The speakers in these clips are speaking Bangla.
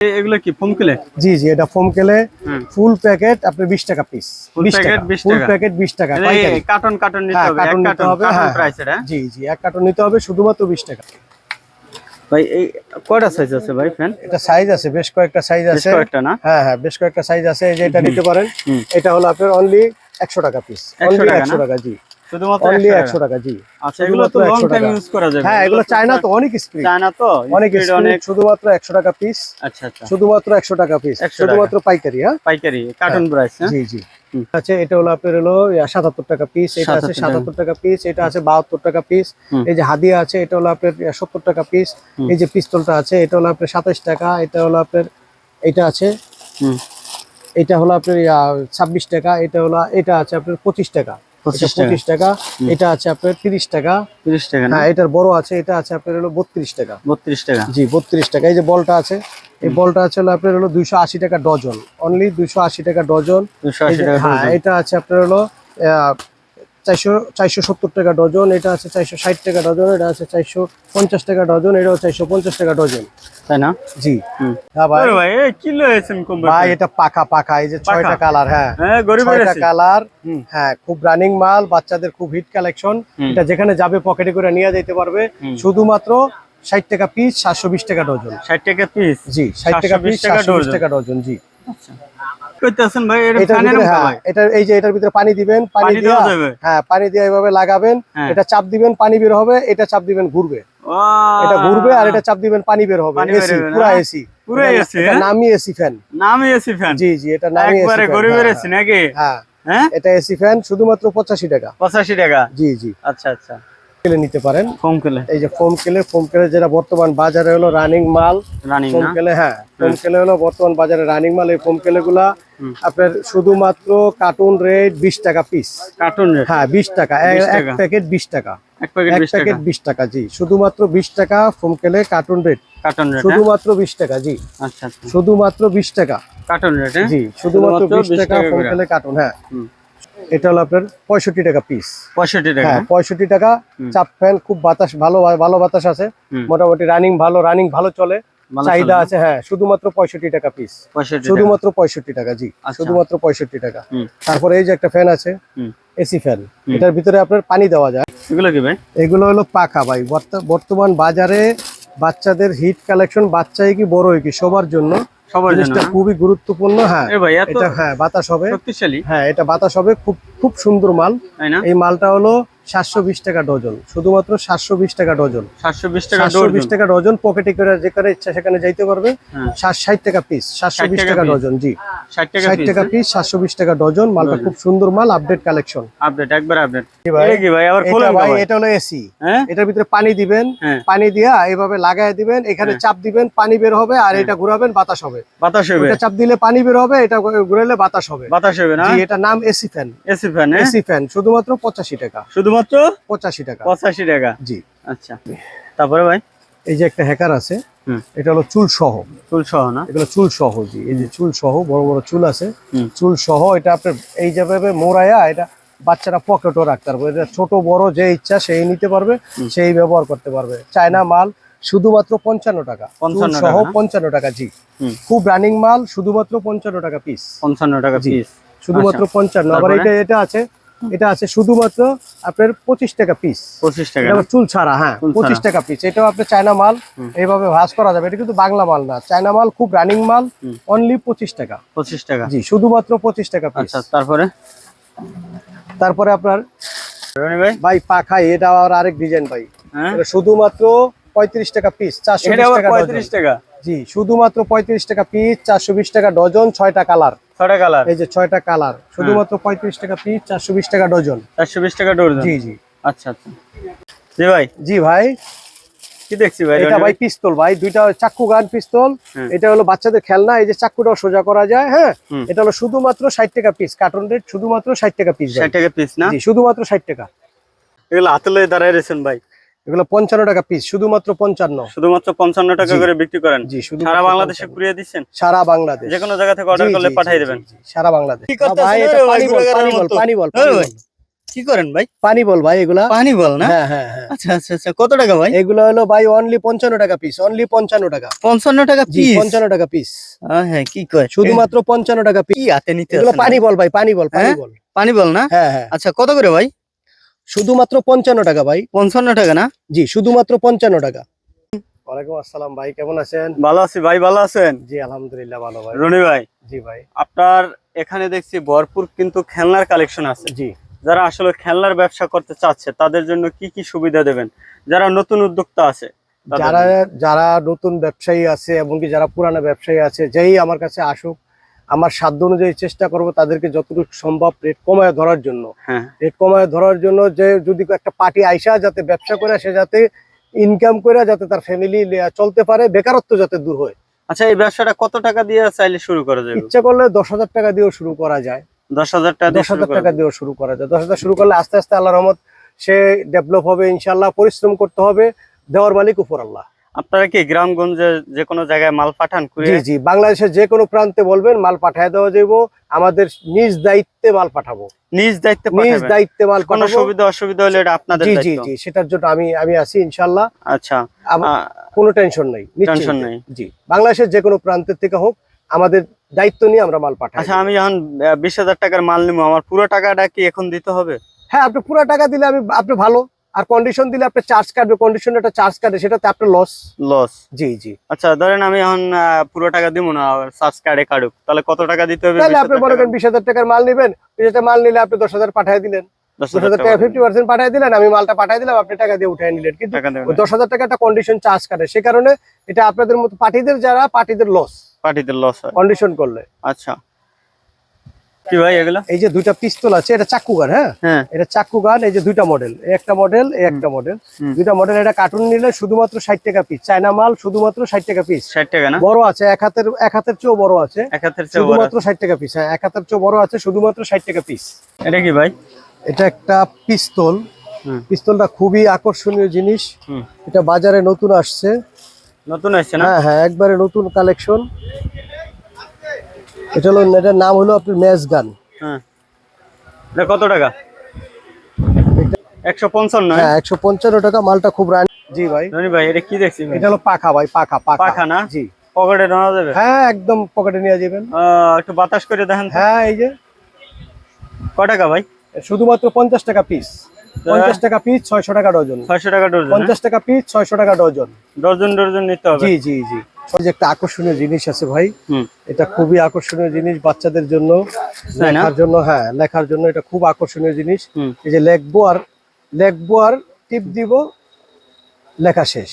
এগুলো কি ফোম কিলে জি জি এটা ফোম কেলে ফুল প্যাকেট আপনি বিশ টাকা পিস Full বিশ packet টাকা ফুল প্যাকেট বিশ টাকা পাইকারি। কার্টন কার্টন নিতে হ্যাঁ, হবে এক নিতে কার্টন হবে, কার্টন প্রাইস এটা জি জি এক কার্টন নিতে হবে শুধুমাত্র বিশ টাকা। ভাই এই কয়টা সাইজ আছে ভাই ফ্যান এটা সাইজ আছে বেশ কয়েকটা সাইজ বেশ আছে। কয়েকটা না? হ্যাঁ হ্যাঁ বেশ কয়েকটা সাইজ আছে এই যে এটা নিতে পারেন। এটা হলো আপনার অনলি একশো টাকা পিস অনলি টাকা একশো না? টাকা জি। শুধুমাত্র অনলি 100 টাকা। টাকা জি। আচ্ছা এগুলো তো লং টাইম ইউজ করা যাবে। হ্যাঁ এগুলো চায়না তো অনেক স্প্রিড চায়না তো অনেক speed শুধুমাত্র একশো টাকা পিস আচ্ছা আচ্ছা। শুধুমাত্র টাকা পিস শুধুমাত্র পাইকারি হ্যাঁ? পাইকারি কার্টন প্রাইস হ্যাঁ? জি জি। হুম। এটা হলো আপনার হলো সাতাত্তর টাকা পিস এটা আছে সাতাত্তর টাকা। পিস এটা আছে বাহাত্তর টাকা পিস এই যে হাদিয়া আছে এটা হলো আপনার সত্তর টাকা পিস এই যে পিস্তলটা আছে এটা হলো আপনার সাতাইশ টাকা। এটা হলো আপনার এটা আছে। এটা হলো আপনার ছাব্বিশ টাকা। এটা হলো এটা আছে আপনার পঁচিশ টাকা। পঁচিশ টাকা। এটা আছে আপনার তিরিশ টাকা। 30 টাকা না? হ্যাঁ এটার বড় আছে এটা আছে আপনার হলো বত্রিশ টাকা। 32 টাকা। জি বত্রিশ টাকা। এই যে বলটা আছে এই বলটা আছে হলো আপনার হলো দুইশো আশি টাকা ডজন। অনলি দুইশো আশি টাকা ডজন। 280 এই টাকা হ্যাঁ এটা আছে আপনার হলো চারশো চারশো সত্তর টাকা ডজন এটা আছে চারশো ষাট টাকা ডজন এটা আছে চারশো পঞ্চাশ টাকা ডজন এটাও চারশো পঞ্চাশ টাকা ডজন। তাই না? জি। হ্যাঁ ভাই। আরে ভাই এই কি লয়েছেন ভাই এটা পাকা পাকা এই যে ছয়টা কালার হ্যাঁ। হ্যাঁ ছয়টা কালার হ্যাঁ খুব রানিং মাল বাচ্চাদের খুব হিট কালেকশন এটা যেখানে যাবে পকেটে করে নিয়ে যেতে পারবে। শুধুমাত্র ষাট টাকা পিস সাতশো বিশ টাকা ডজন। 60 টাকা পিস জি ষাট টাকা পিস সাতশো ডজন। টাকা ডজন জি। কইতাছেন ভাই এটা ফ্যানের মতো হ্যাঁ ভাই এটা এই যে এটার ভিতরে পানি দিবেন পানি হ্যাঁ পানি দিয়ে এভাবে লাগাবেন হ্যাঁ। এটা চাপ দিবেন পানি বের হবে এটা চাপ দিবেন ঘুরবে। এটা ঘুরবে আর এটা চাপ দিবেন পানি বের হবে এসি পুরো এসি। পুরো এটা হ্যাঁ? নামি এসি ফ্যান। নামই এসি ফ্যান? জি জি এটা নামি এসি একবারে গরিবের এসি নাকি? হ্যাঁ। এটা এসি ফ্যান শুধুমাত্র পঁচাশি টাকা। 85 টাকা? জি জি। আচ্ছা আচ্ছা। কেলে নিতে পারেন? কম কেলে। এই যে ফোম কেলে ফোম কেলে যেটা বর্তমান বাজারে হলো রানিং মাল রানিং ফোম কেলে হ্যাঁ ফোম কেলে হলো বর্তমান বাজারে রানিং মাল এই ফোম কেলে গুলা আপনার শুধুমাত্র কার্টুন রেট বিশ টাকা পিস কার্টুন রেট হ্যাঁ বিশ টাকা। এক 20 এক টাকা। প্যাকেট বিশ টাকা। এক প্যাকেট এক 20 টাকা। প্যাকেট বিশ টাকা জি। শুধুমাত্র বিশ টাকা ফোম কেলে কার্টুন রেট কার্টুন রেট শুধুমাত্র বিশ টাকা জি। আচ্ছা আচ্ছা। শুধুমাত্র বিশ টাকা। কার্টুন রেট হ্যাঁ? জি শুধুমাত্র বিশ টাকা ফোম কেলে কার্টুন হ্যাঁ। এটা হলো আপনার পঁয়ষট্টি টাকা পিস 65 টাকা। হ্যাঁ পঁয়ষট্টি টাকা। চাপ ফ্যান খুব বাতাস ভালো ভালো বাতাস আছে। মোটামুটি রানিং ভালো রানিং ভালো চলে। চাহিদা আছে হ্যাঁ শুধুমাত্র পঁয়ষট্টি টাকা পিস শুধুমাত্র পঁয়ষট্টি টাকা জি আচ্ছা। শুধুমাত্র পঁয়ষট্টি টাকা। তারপরে এই যে একটা ফ্যান আছে এসি ফ্যান এটার ভিতরে আপনার পানি দেওয়া যায়। এগুলো কি ভাই? এগুলো হলো পাকা ভাই। বর্তমান বাজারে বাচ্চাদের হিট কালেকশন বাচ্চাই কি বড় কি সবার জন্য। সবার জন্য খুবই গুরুত্বপূর্ণ হ্যাঁ। এটা হ্যাঁ বাতাস হবে। শক্তিশালী? হ্যাঁ এটা বাতাস হবে। খুব খুব সুন্দর মাল। এই মালটা হলো সাতশো বিশ টাকা ডজন শুধুমাত্র সাতশো বিশ টাকা ডজন। 720 টাকা সাতশো বিশ টাকা ডজন পকেটে করে যেখানে ইচ্ছা সেখানে যাইতে পারবে। হ্যাঁ। ষাট টাকা পিস সাতশো বিশ টাকা ডজন জি। 60 টাকা ষাট টাকা পিস সাতশো বিশ টাকা ডজন মালটা খুব সুন্দর মাল আপডেট কালেকশন আপডেট একবার আপডেট ভাই? এটা কি ভাই আবার এটা ভাই ভাই। এটা হলো এসি হ্যাঁ? এটার ভিতরে পানি দিবেন হ্যাঁ। পানি দিয়া এইভাবে লাগাই দিবেন এখানে হ্যাঁ। চাপ দিবেন পানি বের হবে আর এটা ঘুরাবেন বাতাস হবে। বাতাস হবে। এটা চাপ দিলে পানি বের হবে এটা ঘুরালে বাতাস হবে। বাতাস হবে না? জি এটা নাম এসি ফ্যান এসি ফ্যান হ্যাঁ? এসি ফ্যান শুধুমাত্র পঁচাশি টাকা। শুধুমাত্র পঁচাশি টাকা। 85 টাকা? জি। আচ্ছা। তারপরে ভাই? এই যে একটা হ্যাকার আছে এটা হলো চুল সহ। চুল সহ না? এগুলো চুল সহ জি। এই যে চুল সহ বড় বড় চুল আছে। চুল সহ এটা আপনার এই যেভাবে মোড়াইয়া এটা বাচ্চারা পকেটও রাখতে পারবে। এটা ছোট বড় যে ইচ্ছা সেই নিতে পারবে সেই ব্যবহার করতে পারবে। চায়না মাল শুধুমাত্র পঞ্চান্ন টাকা। 55 চুল সহ পঞ্চান্ন টাকা জি। খুব রানিং মাল শুধুমাত্র পঞ্চান্ন টাকা পিস 55 টাকা। পিস শুধুমাত্র পঞ্চান্ন। আবার এটা এটা আছে এটা আছে শুধুমাত্র আপনার পঁচিশ টাকা পিস 25 টাকা। চুল ছাড়া হ্যাঁ পঁচিশ টাকা পিস এটাও আপনার চায়না মাল এইভাবে ভাজ করা যাবে। এটা কিন্তু বাংলা মাল না চায়না মাল খুব রানিং মাল অনলি পঁচিশ টাকা। 25 টাকা। জি শুধুমাত্র পঁচিশ টাকা পিস আচ্ছা তারপরে? তারপরে আপনার ভাই? পাখাই এটা আর আরেক ডিজাইন ভাই। হ্যাঁ? শুধুমাত্র পঁয়ত্রিশ টাকা পিস চারশো টাকা 35 টাকা? জি শুধুমাত্র পঁয়ত্রিশ টাকা পিস চারশো বিশ টাকা ডজন ছয়টা কালার ছটা কালার? এই যে ছয়টা কালার। শুধুমাত্র পঁয়ত্রিশ টাকা পিস চারশো বিশ টাকা ডজন। 420 টাকা ডজন? জি জি। আচ্ছা আচ্ছা। জি ভাই। জি ভাই। কি দেখছি ভাই? এটা ভাই পিস্তল ভাই দুইটা গান পিস্তল। এটা হলো বাচ্চাদের খেলনা এই যে সোজা করা যায় হ্যাঁ? এটা হলো শুধুমাত্র ষাট টাকা পিস কার্টন রেট শুধুমাত্র ষাট টাকা পিস 60 টাকা পিস না? শুধুমাত্র ষাট টাকা। এগুলো দাঁড়ায় রয়েছেন ভাই। এগুলো পঞ্চান্ন টাকা পিস শুধুমাত্র পঞ্চান্ন। শুধুমাত্র 55 টাকা করে বিক্রি করেন? জি শুধু সারা বাংলাদেশে কুরিয়ে দিচ্ছেন? সারা বাংলাদেশ। যে কোনো জায়গা থেকে অর্ডার করলে পাঠিয়ে দেবেন। সারা বাংলাদেশ। পানি বল। কি করেন ভাই? পানি বল ভাই এগুলা। পানি বল না? হ্যাঁ হ্যাঁ হ্যাঁ। আচ্ছা আচ্ছা আচ্ছা কত টাকা ভাই? এগুলো হলো ভাই অনলি পঞ্চান্ন টাকা পিস অনলি পঞ্চান্ন টাকা। পঞ্চান্ন টাকা পিস পঞ্চান্ন টাকা পিস হ্যাঁ কি কয়? শুধুমাত্র পঞ্চান্ন টাকা পিস হাতে নিতে এগুলো পানি বল ভাই পানি বল পানি হ্যাঁ? বল। পানি বল না? হ্যাঁ হ্যাঁ। আচ্ছা কত করে ভাই? শুধুমাত্র পঞ্চান্ন টাকা ভাই। পঞ্চান্ন টাকা না? জি শুধুমাত্র পঞ্চান্ন টাকা। ওয়ালাইকুম আসসালাম ভাই কেমন আছেন? ভালো আছি ভাই ভালো আছেন? জি আলহামদুলিল্লাহ ভালো ভাই। রনি ভাই জি ভাই। আপনার এখানে দেখছি ভরপুর কিন্তু খেলনার কালেকশন আছে। জি। যারা আসলে খেলনার ব্যবসা করতে চাচ্ছে তাদের জন্য কি কি সুবিধা দেবেন? যারা নতুন উদ্যোক্তা আছে যারা যারা নতুন ব্যবসায়ী আছে এমনকি যারা পুরানো ব্যবসায়ী আছে যেই আমার কাছে আসুক আমার সাধ্য অনুযায়ী চেষ্টা করব তাদেরকে যতটুকু সম্ভব রেট কমায় ধরার জন্য। হ্যাঁ। রেট কমায় ধরার জন্য যে যদি একটা পার্টি আইসা যাতে ব্যবসা করে সে যাতে ইনকাম করে যাতে তার ফ্যামিলি চলতে পারে বেকারত্ব যাতে দূর হয়। আচ্ছা এই ব্যবসাটা কত টাকা দিয়ে চাইলে শুরু করা যায় ইচ্ছা করলে দশ হাজার টাকা দিয়েও শুরু করা যায়। দশ হাজার টাকা দিয়ে দশ শুরু হাজার করা টাকা দিয়েও শুরু করা যায়। দশ হাজার শুরু করলে আস্তে আস্তে আল্লাহ রহমত সে ডেভেলপ হবে ইনশাল্লাহ পরিশ্রম করতে হবে দেওয়ার মালিক উপর আল্লাহ। আপনারা কি গ্রামগঞ্জে যে কোনো জায়গায় মাল পাঠান জি জি বাংলাদেশের যে কোনো প্রান্তে বলবেন মাল পাঠায় দেওয়া যাব আমাদের নিজ দায়িত্বে মাল পাঠাবো। নিজ দায়িত্বে নিজ দায়িত্বে মাল কোনো সুবিধা অসুবিধা হলে এটা আপনাদের জি জি জি সেটার জন্য আমি আমি আছি ইনশাল্লাহ আচ্ছা। কোনো টেনশন নেই টেনশন নেই? জি বাংলাদেশের যে কোনো প্রান্তের থেকে হোক আমাদের দায়িত্ব নিয়ে আমরা মাল পাঠাই। আচ্ছা আমি যখন বিশ হাজার টাকার মাল নিবো। আমার পুরো টাকাটা কি এখন দিতে হবে? হ্যাঁ আপনি পুরো টাকা দিলে আমি আপনি ভালো। আর কন্ডিশন দিলে আপনি চার্জ কাটবে কন্ডিশন একটা চার্জ কাটে সেটাতে আপনার লস লস জি জি। আচ্ছা ধরেন আমি এখন পুরো টাকা দিব না চার্জ কার্ডে কাটুক তাহলে কত টাকা দিতে হবে তাহলে আপনি মনে? করেন বিশ হাজার টাকার মাল নেবেন বিশ হাজার মাল নিলে আপনি দশ হাজার পাঠিয়ে দিলেন। 10,000 দশ হাজার টাকা ফিফটি পার্সেন্ট পাঠিয়ে দিলেন আমি মালটা পাঠিয়ে দিলাম আপনি টাকা দিয়ে উঠিয়ে নিলেন। কিন্তু দশ হাজার টাকা একটা কন্ডিশন চার্জ কাটে সে কারণে এটা আপনাদের মতো পার্টিদের যারা পার্টিদের লস পার্টিতে লস হয়। কন্ডিশন করলে। আচ্ছা। কি ভাই এগুলো? এই যে দুইটা পিস্তল আছে এটা চাক্কু গান হ্যাঁ? হ্যাঁ। এটা গান এই যে দুইটা মডেল একটা মডেল একটা মডেল। দুইটা মডেল এটা কার্টুন নিলে শুধুমাত্র ষাট টাকা পিস চায়না মাল শুধুমাত্র ষাট টাকা পিস ষাট টাকা না? বড় আছে এক হাতের এক হাতের চেয়েও বড় আছে। এক হাতের চেয়ে শুধুমাত্র ষাট টাকা পিস হ্যাঁ এক হাতের চেয়েও বড় আছে শুধুমাত্র ষাট টাকা পিস এটা কি ভাই? এটা একটা পিস্তল। পিস্তলটা খুবই আকর্ষণীয় জিনিস। এটা বাজারে নতুন আসছে। নতুন আসছে না? হ্যাঁ হ্যাঁ একবারে নতুন কালেকশন এটা হলো এটার নাম হলো আপনার ম্যাচ গান। হ্যাঁ। এটা কত টাকা? একশো পঞ্চান্ন হ্যাঁ? একশো পঞ্চান্ন টাকা মালটা খুব রান জি ভাই। রনি ভাই এটা কি দেখছি এটা হলো পাখা ভাই পাখা পাখা। পাখা না? জি। পকেটে নেওয়া যাবে? হ্যাঁ একদম পকেটে নিয়ে যাবেন। একটু বাতাস করে দেখেন হ্যাঁ এই যে। ক টাকা ভাই? শুধুমাত্র পঞ্চাশ টাকা পিস পঞ্চাশ টাকা পিস ছয়শো টাকা ডজন। ছয়শো টাকা ডজন পঞ্চাশ টাকা পিস ছয়শো টাকা ডজন। ডজন ডজন নিতে হবে। জি জি জি। ওই যে একটা আকর্ষণীয় জিনিস আছে ভাই। এটা খুবই আকর্ষণীয় জিনিস বাচ্চাদের জন্য। লেখার জন্য হ্যাঁ লেখার জন্য এটা খুব আকর্ষণীয় জিনিস। এই যে লিখব আর লিখব আর টিপ দিব লেখা শেষ।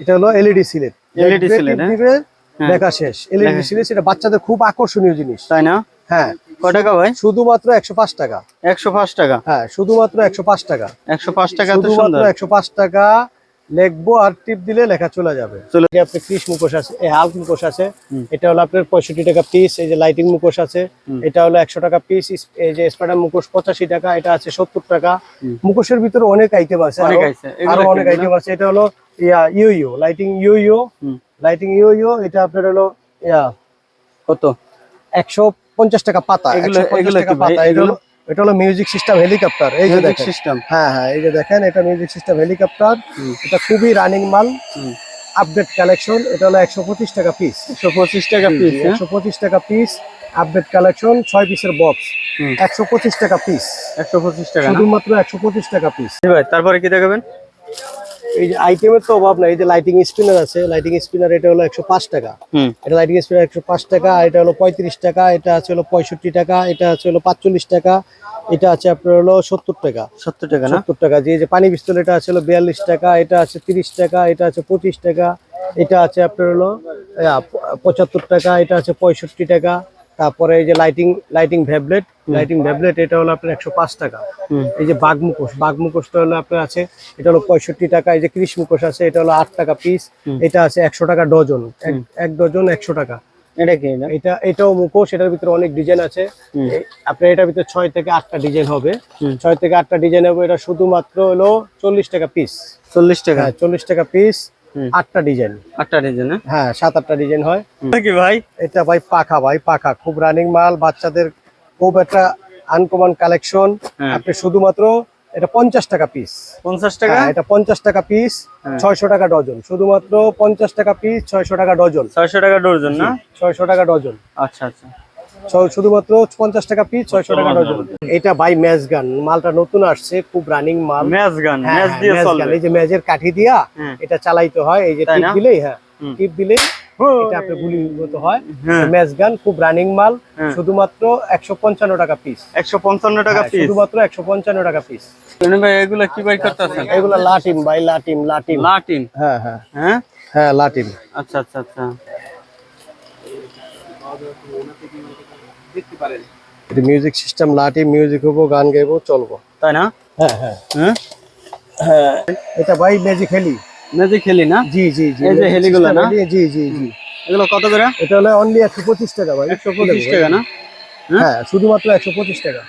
এটা হলো এলইডি সিলেট। LED সিলেট, হ্যাঁ? দিবে হ্যাঁ। লেখা শেষ। এলইডি সিলেট এটা বাচ্চাদের খুব আকর্ষণীয় জিনিস। তাই না? হ্যাঁ। টাকা ভাই? শুধুমাত্র একশো পাঁচ টাকা। একশো পাঁচ টাকা? হ্যাঁ শুধুমাত্র একশো পাঁচ টাকা। একশো পাঁচ টাকা শুধুমাত্র একশো পাঁচ টাকা লিখব আর টিপ দিলে লেখা চলে যাবে। আপনার ক্রিস মুখোশ আছে হাল্ক মুখোশ আছে। এটা হলো আপনার পঁয়ষট্টি টাকা পিস এই যে লাইটিং মুখোশ আছে। এটা হলো একশো টাকা পিস এই যে স্পাইডার মুখোশ পঁচাশি টাকা এটা আছে সত্তর টাকা। মুখোশের ভিতরে অনেক আইটেম আছে অনেক আরো- অনেক আইটেম আছে। এটা হলো ইয়া U U lighting U U lighting U U এটা আপনার হলো ইয়া কত? একশো পঞ্চাশ টাকা পাতা এগুলো- 150 এগুলো? পাতা। এটা? হলো মিউজিক সিস্টেম হেলিকপ্টার এই যে দেখেন। সিস্টেম হ্যাঁ হ্যাঁ এই যে দেখেন এটা মিউজিক সিস্টেম হেলিকপ্টার। এটা খুবই রানিং মাল। আপডেট কালেকশন এটা হলো একশো পঁচিশ টাকা পিস একশো পঁচিশ টাকা পিস একশো পঁচিশ টাকা পিস আপডেট কালেকশন ছয় পিসের বক্স। একশো পঁচিশ টাকা পিস একশো পঁচিশ টাকা শুধুমাত্র একশো পঁচিশ টাকা পিস ভাই তারপরে কি দেখাবেন? এই যে আইটেমের তো অভাব নাই এই যে লাইটিং স্পিনার আছে লাইটিং স্পিনার এটা হলো একশো পাঁচ টাকা। হুম। এটা লাইটিং স্পিনার একশো পাঁচ টাকা এটা হলো পঁয়ত্রিশ টাকা এটা আছে হলো পঁয়ষট্টি টাকা এটা আছে হলো পাঁচচল্লিশ টাকা এটা আছে আপনার হলো সত্তর টাকা। সত্তর টাকা না? সত্তর টাকা যে যে পানি পিস্তল এটা আছে হলো বিয়াল্লিশ টাকা এটা আছে তিরিশ টাকা এটা আছে পঁচিশ টাকা এটা আছে আপনার হলো পঁচাত্তর টাকা এটা আছে পঁয়ষট্টি টাকা তারপরে এই যে লাইটিং লাইটিং ভ্যাবলেট লাইটিং ভ্যাবলেট এটা হলো আপনার একশো পাঁচ টাকা। এই যে বাঘ মুখোশ বাঘ মুখোশটা হলো আপনার আছে এটা হলো পঁয়ষট্টি টাকা এই যে কৃষ মুখোশ আছে এটা হলো আট টাকা পিস এটা আছে একশো টাকা ডজন এক- ডজন একশো টাকা। এটা কি এটা? এটা এটাও মুখোশ এটার ভিতরে অনেক ডিজাইন আছে। আপনার এটার ভিতরে ছয় থেকে আটটা ডিজাইন হবে। ছয় থেকে আটটা ডিজাইন হবে এটা শুধুমাত্র হলো চল্লিশ টাকা পিস চল্লিশ টাকা। হ্যাঁ চল্লিশ টাকা পিস। আটটা ডিজাইন। আটটা ডিজাইন হ্যাঁ? সাত আটটা ডিজাইন হয়। কি ভাই? এটা ভাই পাখা ভাই পাখা। খুব রানিং মাল বাচ্চাদের খুব একটা আনকমন কালেকশন হ্যাঁ। আপনি শুধুমাত্র এটা পঞ্চাশ টাকা পিস পঞ্চাশ টাকা? এটা পঞ্চাশ টাকা পিস হ্যাঁ। ছয়শো টাকা ডজন। শুধুমাত্র পঞ্চাশ টাকা পিস ছয়শো টাকা ডজন। ছয়শো টাকা ডর্জন না? ছয়শো টাকা ডজন। আচ্ছা আচ্ছা। শুধুমাত্র পঞ্চাশ টাকা পিস ছয়শো টাকা ডজন এটা বাই ম্যাচ গান মালটা নতুন আসছে খুব রানিং মাল। ম্যাচ গান হ্যাঁ, হ্যাঁ, এই যে ম্যাচের কাঠি দিয়া হ্যাঁ। এটা চালাইতে হয়। এই যে টিপ দিলেই হ্যাঁ টিপ দিলেই এটা আপনি গুলি মতো হয়। হ্যাঁ ম্যাচ গান খুব রানিং মাল। হ্যাঁ। শুধুমাত্র একশো পঞ্চান্ন টাকা পিস একশো পঞ্চান্ন টাকা পিস শুধুমাত্র একশো পঞ্চান্ন টাকা পিস ভাই এগুলো কি বাই করতেছেন? এগুলো লাটিম ভাই লাটিম লাটিম লাটিন হ্যাঁ হ্যাঁ। হ্যাঁ? হ্যাঁ লাটিম আচ্ছা আচ্ছা আচ্ছা। এটা মিউজিক সিস্টেম লাটিম মিউজিক হব গান গাইবো চলবো। তাই না? হ্যাঁ হ্যাঁ। হ্যাঁ? হ্যাঁ। এটা ভাই ম্যাজিক হেলি ম্যাজিক খেলি না? জি জি জি। এই যে হেলিগুলো না? জি জি জি। এগুলো কত করে? এটা হলো অনলি একশো পঁচিশ টাকা ভাই। একশো পঁচিশ টাকা না? হ্যাঁ শুধুমাত্র একশো পঁচিশ টাকা।